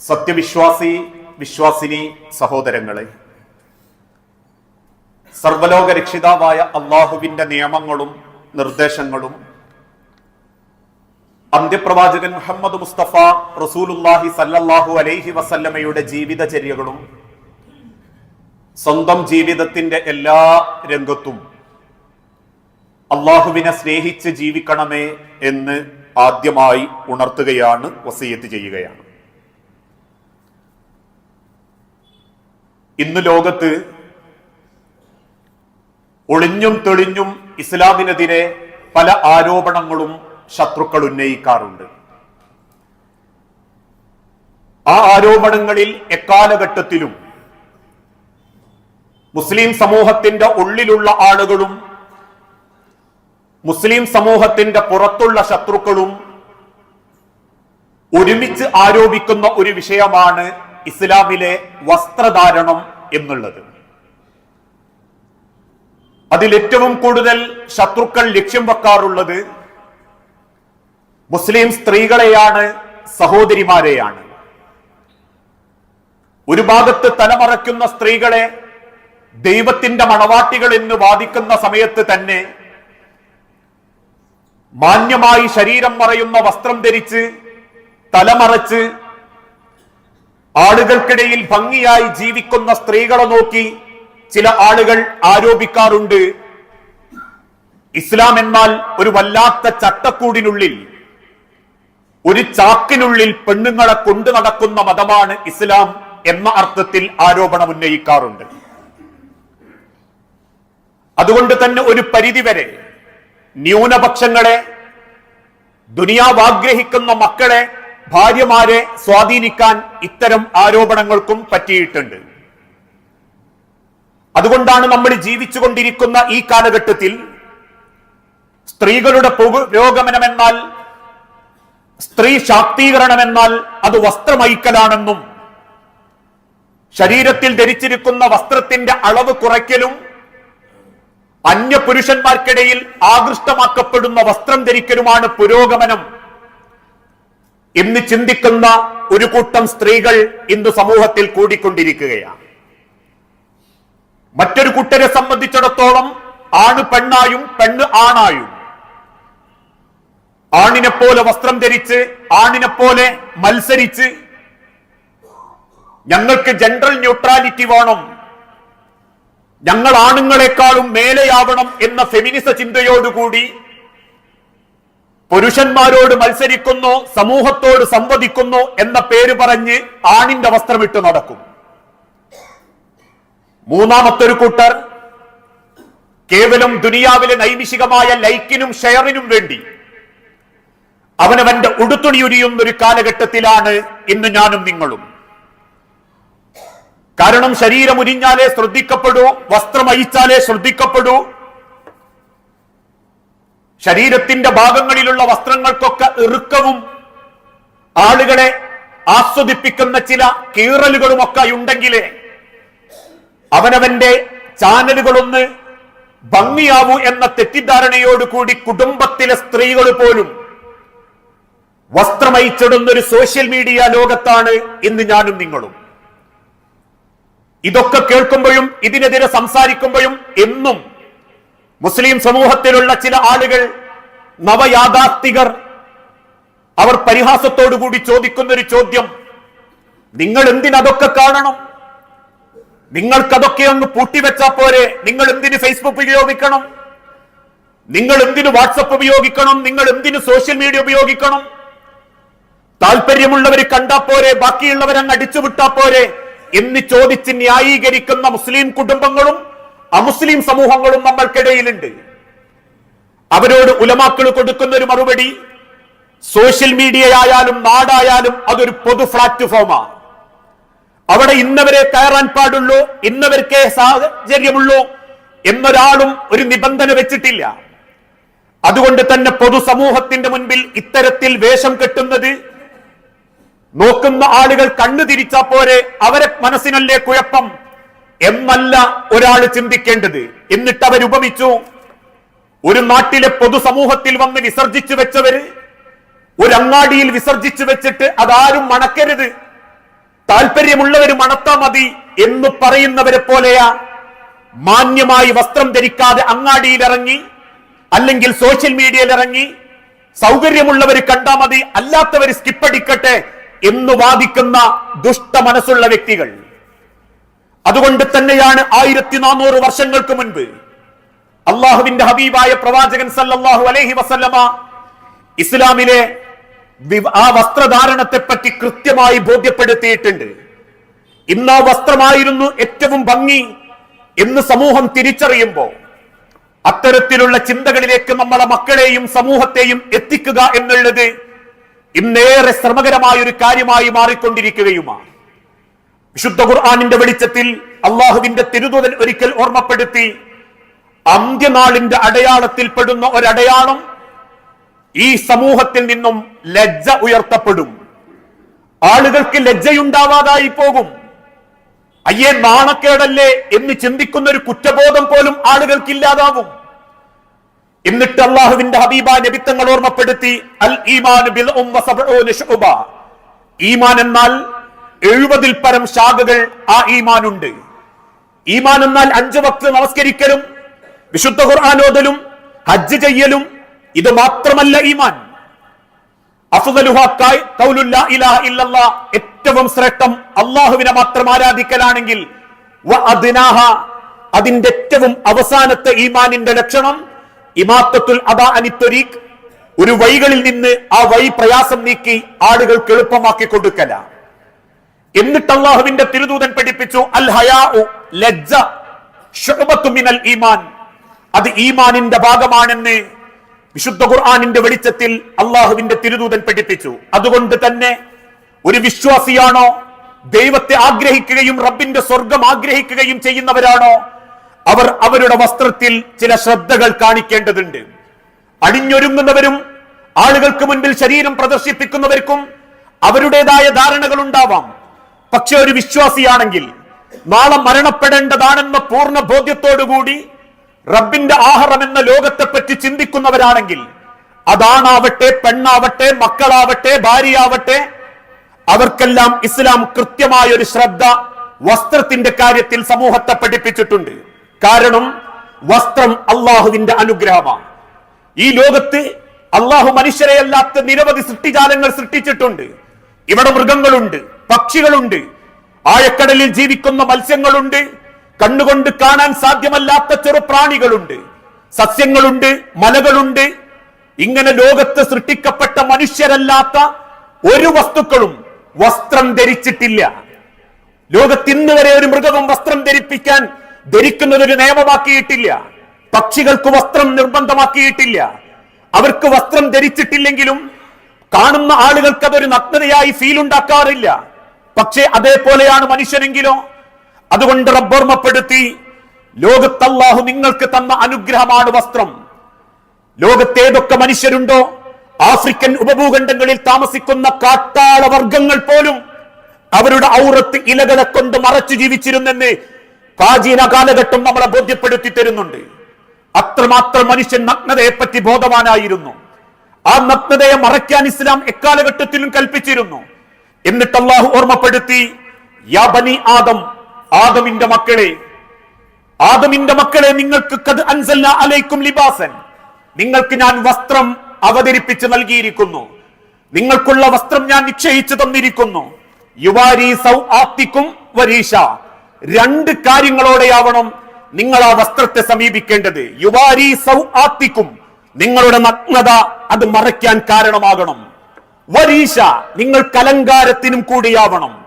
സത്യവിശ്വാസി വിശ്വാസിനി സഹോദരങ്ങളെ സർവലോക രക്ഷിതാവായ അള്ളാഹുവിന്റെ നിയമങ്ങളും നിർദ്ദേശങ്ങളും അന്ത്യപ്രവാചകൻ മുഹമ്മദ് മുസ്തഫ റസൂലുല്ലാഹി സല്ലല്ലാഹു അലൈഹി വസല്ലമയുടെ ജീവിതചര്യകളും സ്വന്തം ജീവിതത്തിന്റെ എല്ലാ രംഗത്തും അള്ളാഹുവിനെ സ്നേഹിച്ച് ജീവിക്കണമേ എന്ന് ആദ്യമായി ഉണർത്തുകയാണ് വസീയത്ത് ചെയ്യുകയാണ്. ഇന്ന് ലോകത്ത് ഒളിഞ്ഞും തെളിഞ്ഞും ഇസ്ലാമിനെതിരെ പല ആരോപണങ്ങളും ശത്രുക്കൾ ഉന്നയിക്കാറുണ്ട്. ആ ആരോപണങ്ങളിൽ എക്കാലഘട്ടത്തിലും മുസ്ലിം സമൂഹത്തിന്റെ ഉള്ളിലുള്ള ആളുകളും മുസ്ലിം സമൂഹത്തിന്റെ പുറത്തുള്ള ശത്രുക്കളും ഒരുമിച്ച് ആരോപിക്കുന്ന ഒരു വിഷയമാണ് ഇസ്ലാമിലെ വസ്ത്രധാരണം എന്നുള്ളത്. അതിലേറ്റവും കൂടുതൽ ശത്രുക്കൾ ലക്ഷ്യം വെക്കാറുള്ളത് മുസ്ലിം സ്ത്രീകളെയാണ് സഹോദരിമാരെയാണ്. ഒരു ഭാഗത്ത് തലമറയ്ക്കുന്ന സ്ത്രീകളെ ദൈവത്തിന്റെ മണവാട്ടികൾ എന്ന് വാദിക്കുന്ന സമയത്ത് തന്നെ മാന്യമായി ശരീരം മറയുന്ന വസ്ത്രം ധരിച്ച് തലമറച്ച് ആളുകൾക്കിടയിൽ ഭംഗിയായി ജീവിക്കുന്ന സ്ത്രീകളെ നോക്കി ചില ആളുകൾ ആരോപിക്കാറുണ്ട്. ഇസ്ലാം എന്നാൽ ഒരു വല്ലാത്ത ചട്ടക്കൂടിനുള്ളിൽ ഒരു ചാക്കിനുള്ളിൽ പെണ്ണുങ്ങളെ കൊണ്ടു നടക്കുന്ന മതമാണ് ഇസ്ലാം എന്ന അർത്ഥത്തിൽ ആരോപണം ഉന്നയിക്കാറുണ്ട്. അതുകൊണ്ട് തന്നെ ഒരു പരിധിവരെ ന്യൂനപക്ഷങ്ങളെ ദുനിയാവാഗ്രഹിക്കുന്ന മക്കളെ ഭാര്യമാരെ സ്വാധീനിക്കാൻ ഇത്തരം ആരോപണങ്ങൾക്കും പറ്റിയിട്ടുണ്ട്. അതുകൊണ്ടാണ് നമ്മൾ ജീവിച്ചുകൊണ്ടിരിക്കുന്ന ഈ കാലഘട്ടത്തിൽ സ്ത്രീകളുടെ പുരോഗമനമെന്നാൽ സ്ത്രീ ശാക്തീകരണമെന്നാൽ അത് വസ്ത്രമയക്കലാണെന്നും ശരീരത്തിൽ ധരിച്ചിരിക്കുന്ന വസ്ത്രത്തിന്റെ അളവ് കുറയ്ക്കലും അന്യ പുരുഷന്മാർക്കിടയിൽ ആകൃഷ്ടമാക്കപ്പെടുന്ന വസ്ത്രം ധരിക്കലുമാണ് പുരോഗമനം. എന്ന് ചിന്തിക്കുന്ന ഒരു കൂട്ടം സ്ത്രീകൾ ഇന്ന് സമൂഹത്തിൽ കൂടിക്കൊണ്ടിരിക്കുകയാണ്. മറ്റൊരു കുട്ടരെ സംബന്ധിച്ചിടത്തോളം ആണ് പെണ്ണായും പെണ്ണ് ആണായും. ആണിനെ പോലെ വസ്ത്രം ധരിച്ച് ആണിനെ പോലെ മത്സരിച്ച് ഞങ്ങൾക്ക് ജനറൽ ന്യൂട്രാലിറ്റി വേണം. ഞങ്ങൾ ആണുങ്ങളെക്കാളും മേലെയാവണം എന്ന ഫെമിനിസ ചിന്തയോടുകൂടി പുരുഷന്മാരോട് മത്സരിക്കുന്നു സമൂഹത്തോട് സംവദിക്കുന്നു എന്ന പേര് പറഞ്ഞ് ആണിന്റെ വസ്ത്രമിട്ട് നടക്കും. മൂന്നാമത്തൊരു കൂട്ടർ കേവലം ദുനിയാവിലെ നൈമിഷികമായ ലൈക്കിനും ഷെയറിനും വേണ്ടി. അവനവന്റെ ഉടുത്തുണി ഉരിയുന്ന ഒരു കാലഘട്ടത്തിലാണ് ഇന്ന് ഞാനും നിങ്ങളും. കാരണം ശരീരം ഉരിഞ്ഞാലേ ശ്രദ്ധിക്കപ്പെടൂ വസ്ത്രം അയിച്ചാലേ ശ്രദ്ധിക്കപ്പെടൂ ശരീരത്തിന്റെ ഭാഗങ്ങളിലുള്ള വസ്ത്രങ്ങൾക്കൊക്കെ ഇറുക്കവും ആളുകളെ ആസ്വദിപ്പിക്കുന്ന ചില കീറലുകളുമൊക്കെ ഉണ്ടെങ്കിലേ അവനവന്റെ ചാനലുകളൊന്ന് ഭംഗിയാവൂ എന്ന തെറ്റിദ്ധാരണയോടുകൂടി കുടുംബത്തിലെ സ്ത്രീകൾ പോലും വസ്ത്രമയിച്ചിടുന്ന ഒരു സോഷ്യൽ മീഡിയ ലോകത്താണ് ഇന്ന് ഞാനും നിങ്ങളും. ഇതൊക്കെ കേൾക്കുമ്പോഴും ഇതിനെതിരെ സംസാരിക്കുമ്പോഴും എന്നും മുസ്ലിം സമൂഹത്തിലുള്ള ചില ആളുകൾ നവയാഥാർത്ഥികർ അവർ പരിഹാസത്തോടുകൂടി ചോദിക്കുന്ന ഒരു ചോദ്യം. നിങ്ങൾ എന്തിനതൊക്കെ കാണണം? നിങ്ങൾക്കതൊക്കെ ഒന്ന് പൂട്ടിവെച്ചാ പോരെ. നിങ്ങൾ എന്തിന് ഫേസ്ബുക്ക് ഉപയോഗിക്കണം? നിങ്ങൾ എന്തിന് വാട്സപ്പ് ഉപയോഗിക്കണം? നിങ്ങൾ എന്തിന് സോഷ്യൽ മീഡിയ ഉപയോഗിക്കണം? താല്പര്യമുള്ളവർ കണ്ടാ പോരെ. ബാക്കിയുള്ളവരങ്ങ് അടിച്ചുവിട്ടാ പോരെ. എന്ന് ചോദിച്ച് ന്യായീകരിക്കുന്ന മുസ്ലിം കുടുംബങ്ങളും അമുസ്ലിം സമൂഹങ്ങളും നമ്മൾക്കിടയിലുണ്ട്. അവരോട് ഉലമാക്കൾ കൊടുക്കുന്ന ഒരു മറുപടി സോഷ്യൽ മീഡിയ ആയാലും നാടായാലും അതൊരു പൊതു പ്ലാറ്റ്ഫോമാണ് അവിടെ ഇന്നവരെ കയറാൻ പാടുള്ളൂ ഇന്നവർക്കേ സാഹചര്യമുള്ളൂ എന്നൊരാളും ഒരു നിബന്ധന വെച്ചിട്ടില്ല. അതുകൊണ്ട് തന്നെ പൊതുസമൂഹത്തിന്റെ മുൻപിൽ ഇത്തരത്തിൽ വേഷം കെട്ടുന്നത് നോക്കുന്ന ആളുകൾ കണ്ണു തിരിച്ചാ പോരെ അവരെ മനസ്സിനല്ലേ കുഴപ്പം? എന്നല്ല ഒരാൾ ചിന്തിക്കേണ്ടത്. എന്നിട്ട് അവരുപമിച്ചു ഒരു നാട്ടിലെ പൊതുസമൂഹത്തിൽ വന്ന് വിസർജിച്ചു വെച്ചവര് ഒരു അങ്ങാടിയിൽ വിസർജിച്ചു വെച്ചിട്ട് അതാരും മണക്കരുത്. താല്പര്യമുള്ളവർ മണത്താ മതി എന്ന് പറയുന്നവരെ പോലെയാ. മാന്യമായി വസ്ത്രം ധരിക്കാതെ അങ്ങാടിയിൽ ഇറങ്ങി അല്ലെങ്കിൽ സോഷ്യൽ മീഡിയയിൽ ഇറങ്ങി സൗകര്യമുള്ളവർ കണ്ടാ മതി അല്ലാത്തവർ സ്കിപ്പടിക്കട്ടെ എന്ന് വാദിക്കുന്ന ദുഷ്ട മനസ്സുള്ള വ്യക്തികൾ. അതുകൊണ്ട് തന്നെയാണ് ആയിരത്തി നാനൂറ് വർഷങ്ങൾക്ക് മുൻപ് അള്ളാഹുവിന്റെ ഹബീബായ പ്രവാചകൻ സല്ലാഹു അലൈഹി വസല്ലമ ഇസ്ലാമിലെ ആ വസ്ത്രധാരണത്തെ പറ്റി കൃത്യമായി ബോധ്യപ്പെടുത്തിയിട്ടുണ്ട്. ഇന്ന് ആ വസ്ത്രമായിരുന്നു ഏറ്റവും ഭംഗി എന്ന് സമൂഹം തിരിച്ചറിയുമ്പോൾ അത്തരത്തിലുള്ള ചിന്തകളിലേക്ക് നമ്മളെ മക്കളെയും സമൂഹത്തെയും എത്തിക്കുക എന്നുള്ളത് ഇന്നേറെ ശ്രമകരമായ ഒരു കാര്യമായി മാറിക്കൊണ്ടിരിക്കുകയുമാണ്. വിശുദ്ധ ഖുർആാനിന്റെ വെളിച്ചത്തിൽ അള്ളാഹുവിന്റെ തിരുതുതൽ ഒരിക്കൽ ഓർമ്മപ്പെടുത്തി അന്ത്യനാളിന്റെ അടയാളത്തിൽപ്പെടുന്ന ഒരടയാളം ഈ സമൂഹത്തിൽ നിന്നും ലജ്ജ ഉയർത്തപ്പെടും. ആളുകൾക്ക് ലജ്ജയുണ്ടാവാതായി പോകും. അയ്യേ നാണക്കേടല്ലേ എന്ന് ചിന്തിക്കുന്ന ഒരു കുറ്റബോധം പോലും ആളുകൾക്ക് ഇല്ലാതാവും എന്നിട്ട് അള്ളാഹുവിന്റെ ഹബീബ നബിത്തങ്ങൾ ഓർമ്മപ്പെടുത്തി അൽ ഈമാൻ ഈമാൻ എന്നാൽ എഴുപതിൽ പരം ശാഖകൾ ആ ഈമാനുണ്ട്. ഈമാൻ എന്നാൽ അഞ്ചു വക്ത് നമസ്കരിക്കലും വിശുദ്ധ ഖുർആാനോദലും ഹജ്ജ് ചെയ്യലും ഇത് മാത്രമല്ല ഈമാൻ. ഏറ്റവും ശ്രേഷ്ഠം അള്ളാഹുവിനെ മാത്രം ആരാധിക്കലാണെങ്കിൽ അതിന്റെ ഏറ്റവും അവസാനത്തെ ഈമാനിന്റെ ലക്ഷണം ഇമാത്തത്തുൽ അദാ അനിത്വരീഖ് ഒരു വഴികളിൽ നിന്ന് ആ വഴി പ്രയാസം നീക്കി ആളുകൾക്ക് എളുപ്പമാക്കി കൊടുക്കല. എന്നിട്ട് അള്ളാഹുവിന്റെ തിരുദൂതൻ പഠിപ്പിച്ചു അൽ ഹയാഉ ലജ്ജ മിനൽ ഈമാൻ. അത് ഈമാനിന്റെ ഭാഗമാണെന്ന് വിശുദ്ധ ഖുർആാനിന്റെ വെളിച്ചത്തിൽ അള്ളാഹുവിന്റെ തിരുദൂതൻ പഠിപ്പിച്ചു. അതുകൊണ്ട് തന്നെ ഒരു വിശ്വാസിയാണോ ദൈവത്തെ ആഗ്രഹിക്കുകയും റബ്ബിന്റെ സ്വർഗം ആഗ്രഹിക്കുകയും ചെയ്യുന്നവരാണോ അവർ അവരുടെ വസ്ത്രത്തിൽ ചില ശ്രദ്ധകൾ കാണിക്കേണ്ടതുണ്ട്. അണിഞ്ഞൊരുങ്ങുന്നവരും ആളുകൾക്ക് മുൻപിൽ ശരീരം പ്രദർശിപ്പിക്കുന്നവർക്കും അവരുടേതായ ധാരണകൾ ഉണ്ടാവാം പക്ഷെ ഒരു വിശ്വാസിയാണെങ്കിൽ നാളെ മരണപ്പെടേണ്ടതാണെന്ന പൂർണ ബോധ്യത്തോടുകൂടി റബ്ബിന്റെ ആഹാരം എന്ന ലോകത്തെപ്പറ്റി ചിന്തിക്കുന്നവരാണെങ്കിൽ അതാണാവട്ടെ പെണ്ണാവട്ടെ മക്കളാവട്ടെ ഭാര്യയാവട്ടെ അവർക്കെല്ലാം ഇസ്ലാം കൃത്യമായ ഒരു ശ്രദ്ധ വസ്ത്രത്തിന്റെ കാര്യത്തിൽ സമൂഹത്തെ പഠിപ്പിച്ചിട്ടുണ്ട്. കാരണം വസ്ത്രം അള്ളാഹുവിന്റെ അനുഗ്രഹമാണ്. ഈ ലോകത്ത് അള്ളാഹു മനുഷ്യരെയല്ലാത്ത നിരവധി സൃഷ്ടിജാലങ്ങൾ സൃഷ്ടിച്ചിട്ടുണ്ട്. ഇവിടെ മൃഗങ്ങളുണ്ട്. പക്ഷികളുണ്ട്. ആഴക്കടലിൽ ജീവിക്കുന്ന മത്സ്യങ്ങളുണ്ട്. കണ്ണുകൊണ്ട് കാണാൻ സാധ്യമല്ലാത്ത ചെറു പ്രാണികളുണ്ട്. സസ്യങ്ങളുണ്ട് മലകളുണ്ട്. ഇങ്ങനെ ലോകത്ത് സൃഷ്ടിക്കപ്പെട്ട മനുഷ്യരല്ലാത്ത ഒരു വസ്തുക്കളും വസ്ത്രം ധരിച്ചിട്ടില്ല. ലോകത്ത് ഇന്ന് വരെ ഒരു മൃഗവും വസ്ത്രം ധരിപ്പിക്കാൻ ധരിക്കുന്നത് ഒരു നിയമമാക്കിയിട്ടില്ല. പക്ഷികൾക്ക് വസ്ത്രം നിർബന്ധമാക്കിയിട്ടില്ല. അവർക്ക് വസ്ത്രം ധരിച്ചിട്ടില്ലെങ്കിലും കാണുന്ന ആളുകൾക്ക് അതൊരു നഗ്നതയായി ഫീൽ ഉണ്ടാക്കാറില്ല. പക്ഷേ അതേപോലെയാണ് മനുഷ്യനെങ്കിലോ? അതുകൊണ്ട് റബ്ബോർമ്മപ്പെടുത്തി ലോകത്തല്ലാഹു നിങ്ങൾക്ക് തന്ന അനുഗ്രഹമാണ് വസ്ത്രം. ലോകത്തേതൊക്കെ മനുഷ്യരുണ്ടോ? ആഫ്രിക്കൻ ഉപഭൂഖണ്ഡങ്ങളിൽ താമസിക്കുന്ന കാട്ടാള വർഗങ്ങൾ പോലും അവരുടെ ഔറത്ത് ഇലകളെ കൊണ്ട് മറച്ചു ജീവിച്ചിരുന്നെന്ന് പ്രാചീന കാലഘട്ടം നമ്മളെ ബോധ്യപ്പെടുത്തി തരുന്നുണ്ട്. അത്രമാത്രം മനുഷ്യൻ നഗ്നതയെ പറ്റി ബോധവാനായിരുന്നു. ആ നഗ്നതയെ മറയ്ക്കാൻ ഇസ്ലാം എക്കാലഘട്ടത്തിലും കൽപ്പിച്ചിരുന്നു. എന്നിട്ട് അള്ളാഹു ഓർമ്മപ്പെടുത്തി യാബനി ആദം ആദമിന്റെ മക്കളെ ആദമിന്റെ മക്കളെ നിങ്ങൾക്ക് കത് അൻസല്ല അലൈക്കും ലിബാസൻ. നിങ്ങൾക്ക് ഞാൻ വസ്ത്രം അവതരിപ്പിച്ച് നൽകിയിരിക്കുന്നു. നിങ്ങൾക്കുള്ള വസ്ത്രം ഞാൻ നിശ്ചയിച്ചു തന്നിരിക്കുന്നു. യുവാരി സൗ വരീഷ രണ്ട് കാര്യങ്ങളോടെയാവണം നിങ്ങൾ ആ വസ്ത്രത്തെ സമീപിക്കേണ്ടത്. യുവാരി സൗ ആത്തിക്കും നിങ്ങളുടെ നഗ്നത അത് മറയ്ക്കാൻ കാരണമാകണം. വരീഷ നിങ്ങൾ കലങ്കാരത്തിനും കൂടിയാവണം.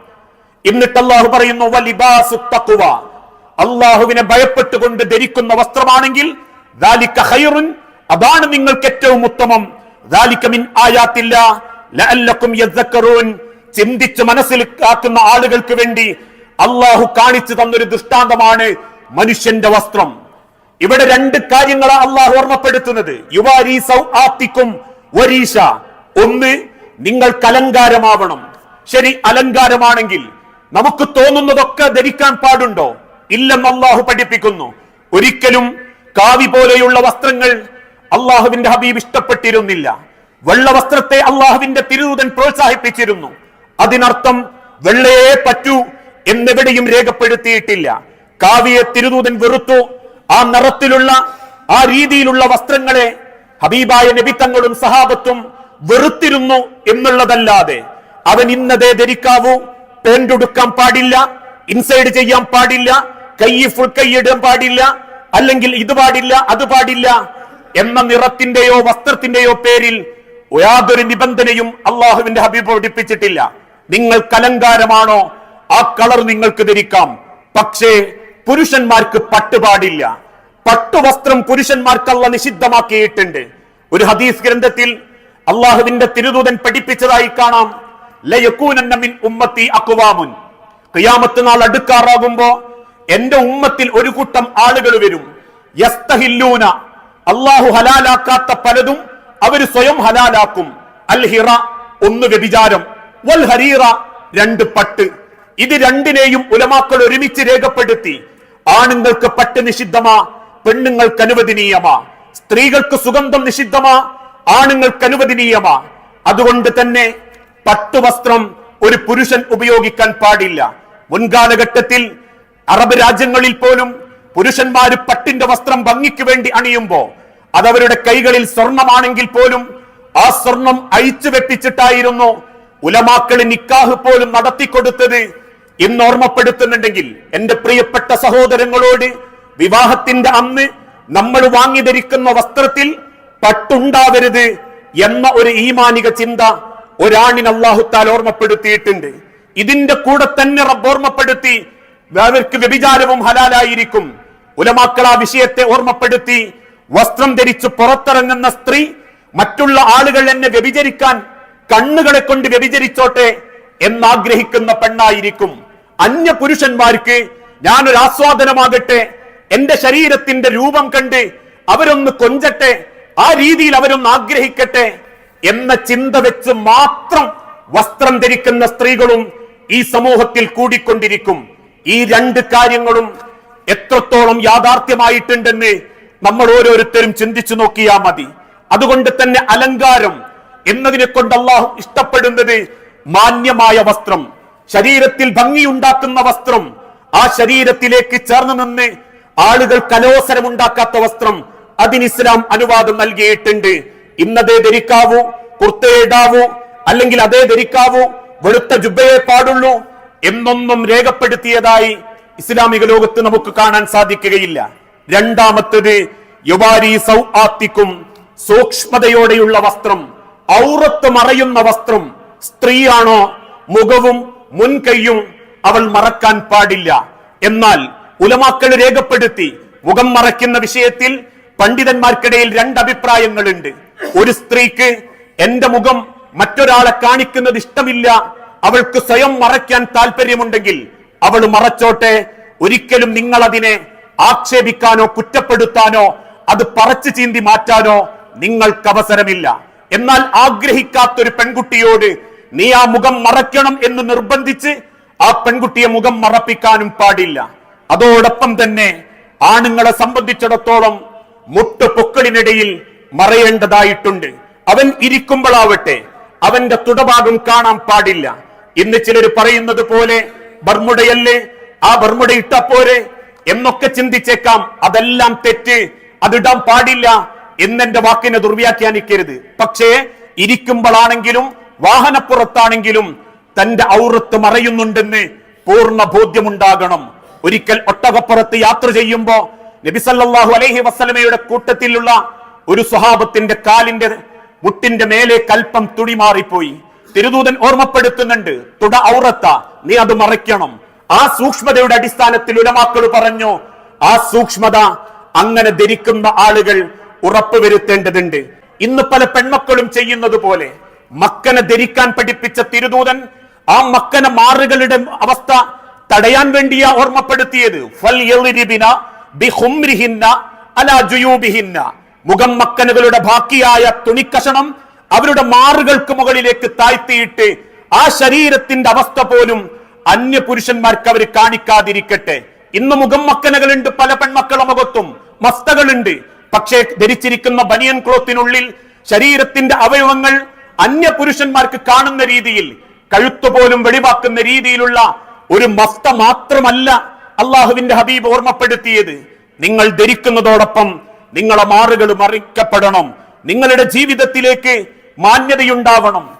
എന്നിട്ട് അള്ളാഹു പറയുന്നു വലിബാസു തക്കുവ അള്ളാഹുവിനെ ഭയപ്പെട്ടുകൊണ്ട് ധരിക്കുന്ന വസ്ത്രമാണെങ്കിൽ അതാണ് നിങ്ങൾക്ക് ഏറ്റവും ഉത്തമം. ദാലിക മിൻ ആയാത്തില്ല ലഅല്ലക്കും യദ്ദക്കറൂൻ. ചിന്തിച്ച് മനസ്സിലാക്കുന്ന ആളുകൾക്ക് വേണ്ടി അള്ളാഹു കാണിച്ചു തന്നൊരു ദൃഷ്ടാന്തമാണ് മനുഷ്യന്റെ വസ്ത്രം. ഇവിടെ രണ്ട് കാര്യങ്ങളാണ് അള്ളാഹു ഓർമ്മപ്പെടുത്തുന്നത്. യുവാരി സൗ ആത്തിക്കും വരീഷ ഒന്ന് നിങ്ങൾ അലങ്കാരമാവണം ശരി അലങ്കാരമാണെങ്കിൽ നമുക്ക് തോന്നുന്നതൊക്കെ ധരിക്കാൻ പാടുണ്ടോ? ഇല്ലെന്ന് അള്ളാഹു പഠിപ്പിക്കുന്നു. ഒരിക്കലും കാവി പോലെയുള്ള വസ്ത്രങ്ങൾ അള്ളാഹുവിന്റെ ഹബീബ് ഇഷ്ടപ്പെട്ടിരുന്നില്ല. വെള്ള വസ്ത്രത്തെ അള്ളാഹുവിന്റെ തിരുദൂതൻ പ്രോത്സാഹിപ്പിച്ചിരുന്നു. അതിനർത്ഥം വെള്ളയെ പറ്റൂ എന്നെവിടെയും രേഖപ്പെടുത്തിയിട്ടില്ല. കാവിയെ തിരുദൂതൻ വെറുത്തു. ആ നിറത്തിലുള്ള ആ രീതിയിലുള്ള വസ്ത്രങ്ങളെ ഹബീബായ നബിത്തങ്ങളും സഹാബത്തും വെറുത്തിരുന്നു എന്നുള്ളതല്ലാതെ അവൻ ഇന്നതേ ധരിക്കാവൂ. പാന്റ് ഉടുക്കാൻ പാടില്ല ഇൻസൈഡ് ചെയ്യാൻ പാടില്ല കൈ ഫുൾ കൈ ഇടാൻ പാടില്ല അല്ലെങ്കിൽ ഇത് പാടില്ല അത് പാടില്ല എന്ന നിറത്തിന്റെയോ വസ്ത്രത്തിന്റെയോ പേരിൽ യാതൊരു നിബന്ധനയും അള്ളാഹുവിന്റെ ഹബീബ് പഠിപ്പിച്ചിട്ടില്ല. നിങ്ങൾ കലങ്കാരമാണോ? ആ കളർ നിങ്ങൾക്ക് ധരിക്കാം. പക്ഷേ പുരുഷന്മാർക്ക് പട്ട് പാടില്ല പട്ടുവസ്ത്രം പുരുഷന്മാർക്കല്ല നിഷിദ്ധമാക്കിയിട്ടുണ്ട്. ഒരു ഹദീസ് ഗ്രന്ഥത്തിൽ അള്ളാഹുവിന്റെ തിരുദൂതൻ പഠിപ്പിച്ചതായി കാണാം. ലയക്കൂനന്ന മിൻ ഉമ്മത്തി അക്കുവാമുൻ ഖിയാമത്ത് നാൾ അടുക്കാറാകുമ്പോ എന്റെ ഉമ്മത്തിൽ ഒരു കൂട്ടം ആളുകൾ വരും. യസ്തഹില്ലൂന. അള്ളാഹു ഹലാലാക്കാത്ത പലതും അവർ സ്വയം ഹലാലാക്കും. അൽ ഹിറ ഒന്ന് വ്യഭിചാരം. വൽ ഹരീറ രണ്ട് പട്ട്. ഇത് രണ്ടിനെയും ഉലമാക്കൾ ഒരുമിച്ച് രേഖപ്പെടുത്തി. ആണുങ്ങൾക്ക് പട്ട് നിഷിദ്ധമാ പെണ്ണുങ്ങൾക്ക് അനുവദനീയമാ. സ്ത്രീകൾക്ക് സുഗന്ധം നിഷിദ്ധമാ ആണുങ്ങൾക്ക് അനുവദനീയമാണ് അതുകൊണ്ട് തന്നെ പട്ടുവസ്ത്രം ഒരു പുരുഷൻ ഉപയോഗിക്കാൻ പാടില്ല. മുൻകാലഘട്ടത്തിൽ അറബ് രാജ്യങ്ങളിൽ പോലും പുരുഷന്മാർ പട്ടിന്റെ വസ്ത്രം ഭംഗിക്ക് വേണ്ടി അണിയുമ്പോ അതവരുടെ കൈകളിൽ സ്വർണമാണെങ്കിൽ പോലും ആ സ്വർണം അഴിച്ചു വെപ്പിച്ചിട്ടായിരുന്നു ഉലമാക്കളി നിക്കാഹ് പോലും നടത്തിക്കൊടുത്തത് ഇന്ന് ഓർമ്മപ്പെടുത്തുന്നുണ്ടെങ്കിൽ എന്റെ പ്രിയപ്പെട്ട സഹോദരങ്ങളോട് വിവാഹത്തിന്റെ അന്ന് നമ്മൾ വാങ്ങി ധരിക്കുന്ന വസ്ത്രത്തിൽ പട്ടുണ്ടാവരുത് എന്ന ഒരു ഈമാനിക ചിന്ത ഒരാണിന് അള്ളാഹുത്താൽ ഓർമ്മപ്പെടുത്തിയിട്ടുണ്ട്. ഇതിന്റെ കൂടെ തന്നെ റബ്ബ് ഓർമ്മപ്പെടുത്തി. അവർക്ക് വ്യഭിചാരവും ഹലാലായിരിക്കും. ഉലമാക്കൾ ആ വിഷയത്തെ ഓർമ്മപ്പെടുത്തി. വസ്ത്രം ധരിച്ച് പുറത്തിറങ്ങുന്ന സ്ത്രീ മറ്റുള്ള ആളുകൾ എന്നെ വ്യഭിചരിക്കാൻ കണ്ണുകളെ കൊണ്ട് വ്യഭിചരിച്ചോട്ടെ എന്നാഗ്രഹിക്കുന്ന പെണ്ണായിരിക്കും. അന്യ പുരുഷന്മാർക്ക് ഞാനൊരു ആസ്വാദനമാകട്ടെ എന്റെ ശരീരത്തിന്റെ രൂപം കണ്ട് അവരൊന്ന് കൊഞ്ചട്ടെ ആ രീതിയിൽ അവരൊന്ന് ആഗ്രഹിക്കട്ടെ എന്ന ചിന്ത വെച്ച് മാത്രം വസ്ത്രം ധരിക്കുന്ന സ്ത്രീകളും ഈ സമൂഹത്തിൽ കൂടിക്കൊണ്ടിരിക്കും. ഈ രണ്ട് കാര്യങ്ങളും എത്രത്തോളം യാഥാർത്ഥ്യമായിട്ടുണ്ടെന്ന് നമ്മൾ ഓരോരുത്തരും ചിന്തിച്ചു നോക്കിയാ മതി. അതുകൊണ്ട് തന്നെ അലങ്കാരം എന്നതിനെ കൊണ്ട് അള്ളാഹു ഇഷ്ടപ്പെടുന്നത് മാന്യമായ വസ്ത്രം ശരീരത്തിൽ ഭംഗിയുണ്ടാക്കുന്ന വസ്ത്രം ആ ശരീരത്തിലേക്ക് ചേർന്ന് നിന്ന് ആളുകൾ കലോസരം ഉണ്ടാക്കാത്ത വസ്ത്രം അതിന് ഇസ്ലാം അനുവാദം നൽകിയിട്ടുണ്ട്. ഇന്നതേ ധരിക്കാവൂ കുർത്തയിടാവൂ അല്ലെങ്കിൽ അതേ ധരിക്കാവൂ വെളുത്ത ജുബയെ പാടുള്ളൂ എന്നൊന്നും രേഖപ്പെടുത്തിയതായി ഇസ്ലാമിക ലോകത്ത് നമുക്ക് കാണാൻ സാധിക്കുകയില്ല. രണ്ടാമത്തത് യുവാരി സൗആത്തിക്കും സൂക്ഷ്മതയോടെയുള്ള വസ്ത്രം ഔറത്ത് മറയുന്ന വസ്ത്രം സ്ത്രീയാണോ മുഖവും മുൻകൈയും അവൾ മറക്കാൻ പാടില്ല. എന്നാൽ ഉലമാക്കൾ രേഖപ്പെടുത്തി മുഖം മറയ്ക്കുന്ന വിഷയത്തിൽ പണ്ഡിതന്മാർക്കിടയിൽ രണ്ട് അഭിപ്രായങ്ങളുണ്ട് ഒരു സ്ത്രീക്ക് എന്റെ മുഖം മറ്റൊരാളെ കാണിക്കുന്നത് ഇഷ്ടമില്ല അവൾക്ക് സ്വയം മറയ്ക്കാൻ താല്പര്യമുണ്ടെങ്കിൽ അവൾ മറച്ചോട്ടെ. ഒരിക്കലും നിങ്ങൾ അതിനെ ആക്ഷേപിക്കാനോ കുറ്റപ്പെടുത്താനോ അത് പറച്ചു ചീന്തി മാറ്റാനോ നിങ്ങൾക്ക് അവസരമില്ല എന്നാൽ ആഗ്രഹിക്കാത്തൊരു പെൺകുട്ടിയോട് നീ ആ മുഖം മറയ്ക്കണം എന്ന് നിർബന്ധിച്ച് ആ പെൺകുട്ടിയെ മുഖം മറപ്പിക്കാനും പാടില്ല. അതോടൊപ്പം തന്നെ ആണുങ്ങളെ സംബന്ധിച്ചിടത്തോളം മുട്ട് പൊക്കളിനിടയിൽ മറയേണ്ടതായിട്ടുണ്ട്. അവൻ ഇരിക്കുമ്പോഴാവട്ടെ അവന്റെ തുടഭാഗം കാണാൻ പാടില്ല. ഇന്ന് ചിലർ പറയുന്നത് പോലെ ബർമുടയല്ലേ ആ ബർമുട ഇട്ടപ്പോരെ എന്നൊക്കെ ചിന്തിച്ചേക്കാം. അതെല്ലാം തെറ്റ്. അതിടാൻ പാടില്ല. എന്നെന്റെ വാക്കിനെ ദുർവ്യാഖ്യാനിക്കരുത്. പക്ഷേ ഇരിക്കുമ്പോഴാണെങ്കിലും വാഹനപ്പുറത്താണെങ്കിലും തന്റെ ഔറത്ത് മറയുന്നുണ്ടെന്ന് പൂർണ ബോധ്യമുണ്ടാകണം. ഒരിക്കൽ ഒട്ടകപ്പുറത്ത് യാത്ര ചെയ്യുമ്പോ നബിസല്ലാഹു അലൈഹി വസ്ലമയുടെ കൂട്ടത്തിലുള്ള ഒരു സ്വഹാബത്തിന്റെ കാലിന്റെ മുട്ടിന്റെ മേലെ കൽപ്പം തുണി മാറിപ്പോയി തിരുദൂതൻ ഓർമ്മപ്പെടുത്തുന്നുണ്ട് തുട ഔറത്ത നീ അത് മറയ്ക്കണം. ആ സൂക്ഷ്മതയുടെ അടിസ്ഥാനത്തിൽ ഉലമാക്കൾ പറഞ്ഞു ആ സൂക്ഷ്മത അങ്ങനെ ധരിക്കുന്ന ആളുകൾ ഉറപ്പുവരുത്തേണ്ടതുണ്ട് ഇന്ന് പല പെൺമക്കളും ചെയ്യുന്നത് പോലെ മക്കനെ ധരിക്കാൻ പഠിപ്പിച്ച തിരുദൂതൻ ആ മക്കന മാറുകളുടെ അവസ്ഥ തടയാൻ വേണ്ടിയാ ഓർമ്മപ്പെടുത്തിയത്. ഫൽ മുഖം മക്കനുകളുടെ ബാക്കിയായ തുണിക്കഷണം അവരുടെ മാറുകൾക്ക് മുകളിലേക്ക് താഴ്ത്തിയിട്ട് ആ ശരീരത്തിന്റെ അവസ്ഥ പോലും അന്യ പുരുഷന്മാർക്ക് അവർ കാണിക്കാതിരിക്കട്ടെ. ഇന്ന് മുഖം മക്കനകളുണ്ട് പല പെൺമക്കളെ മുഖത്തും മസ്തകളുണ്ട്. പക്ഷേ ധരിച്ചിരിക്കുന്ന ബനിയൻ ക്ലോത്തിനുള്ളിൽ ശരീരത്തിന്റെ അവയവങ്ങൾ അന്യ പുരുഷന്മാർക്ക് കാണുന്ന രീതിയിൽ കഴുത്തുപോലും വെളിവാക്കുന്ന രീതിയിലുള്ള ഒരു മസ്ത മാത്രമല്ല അള്ളാഹുവിന്റെ ഹബീബ് ഓർമ്മപ്പെടുത്തിയത്. നിങ്ങൾ ധരിക്കുന്നതോടൊപ്പം നിങ്ങളെ മാറുകൾ മറിക്കപ്പെടണം. നിങ്ങളുടെ ജീവിതത്തിലേക്ക് മാന്യതയുണ്ടാവണം.